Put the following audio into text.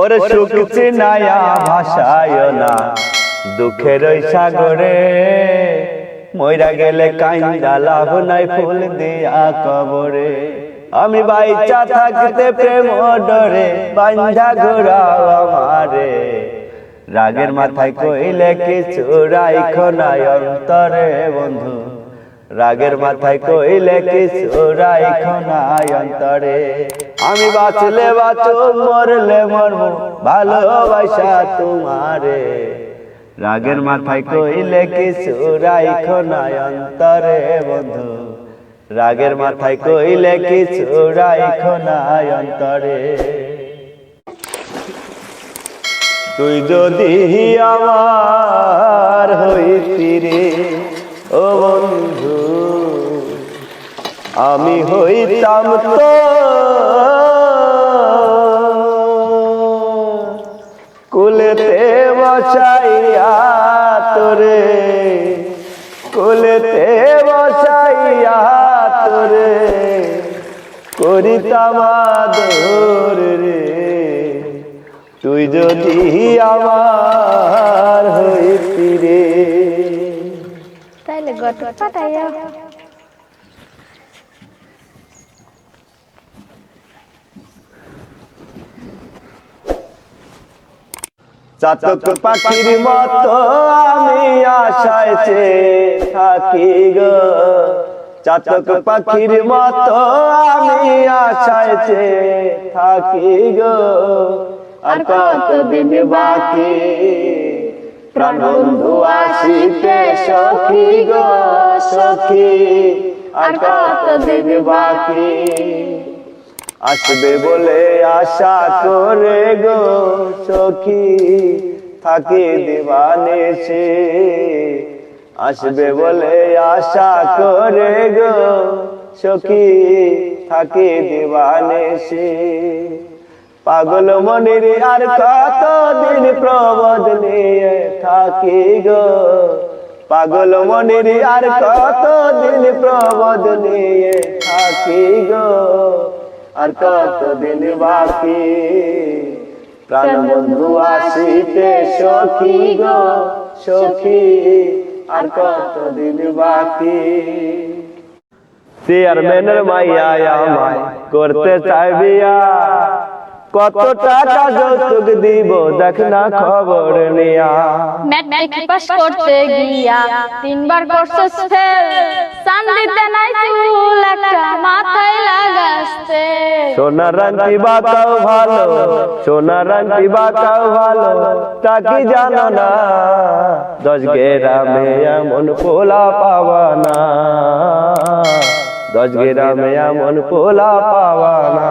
ওরে সুখ চিনায়া ভাষায় না দুঃখের ওই সাগরে মইরা গেলে কাইন্দা লাভ নাই ফুল দিয়া কবরে। আমি বাইচা থাকতে প্রেম ডরে বান্ধা ঘোরাও আমারে। রাগের মাথায় কইলে কিছু রাইখো নাই অন্তরে বন্ধু। রাগের মাথায় কইলে কিছু রাইখো নাই অন্তরে আমি বাঁচলে বাঁচো মরলে মরব। ভালোবাসা তোমারে। রাগের মাথায় কইলে কিছু রাইখো নাই অন্তরে বন্ধু। রাগের মাথায় কইলে কিছু রাইখো নাই অন্তরে তুই যদি আমার আমি হইতাম তো। কুলেতে বসাইয়া তোরে। কুলেতে বসাইয়া তোরে। করিতাম আদর রে। তুই যদি আমার হইতি রে। তাইলে গত পাঠাইয়া চাতক পাখির মতো আমি আশায় থাকি গো। চাতক পাখির মতো আমি আশায় থাকি গো। আর কতদিন বাকি প্রাণ বন্ধু আসিতে সখী গো সখী। আর কতদিন বাকি আসবে বলে আশা করে গো সখী থাকে দিবানে সে। আসবে বলে আশা করে গো সখী থাকে দিবানে সে। পাগল মনির আর কত দিন প্রবদ নিয়ে থাকি গো? পাগল মনির আর কত দিন প্রবদ নিয়ে থাকি গো? আর কত দিন বাকি প্রাণ বন্ধু আসিতে সখী গো সখী। আর কত দিন বাকি চেয়ারম্যানের মাইয়া আমায় করতে চাই বিয়া কত টাকা যৌতুক দিব দেখ না খবর নিয়া। ম্যাট্রিক পাস করতে গিয়া তিনবার কোর্সেস ফেল সান দিতে নাই চুল একটা মাথায় লাগাস্তে সোনা রান্তি বাতাও ভালো? সোনা রান্তি বাতাও ভালো? তা কি জানো না? দশ গেরামে এমন পোলা পাওয়া না। দশ গেরামে এমন পোলা পাওয়া না।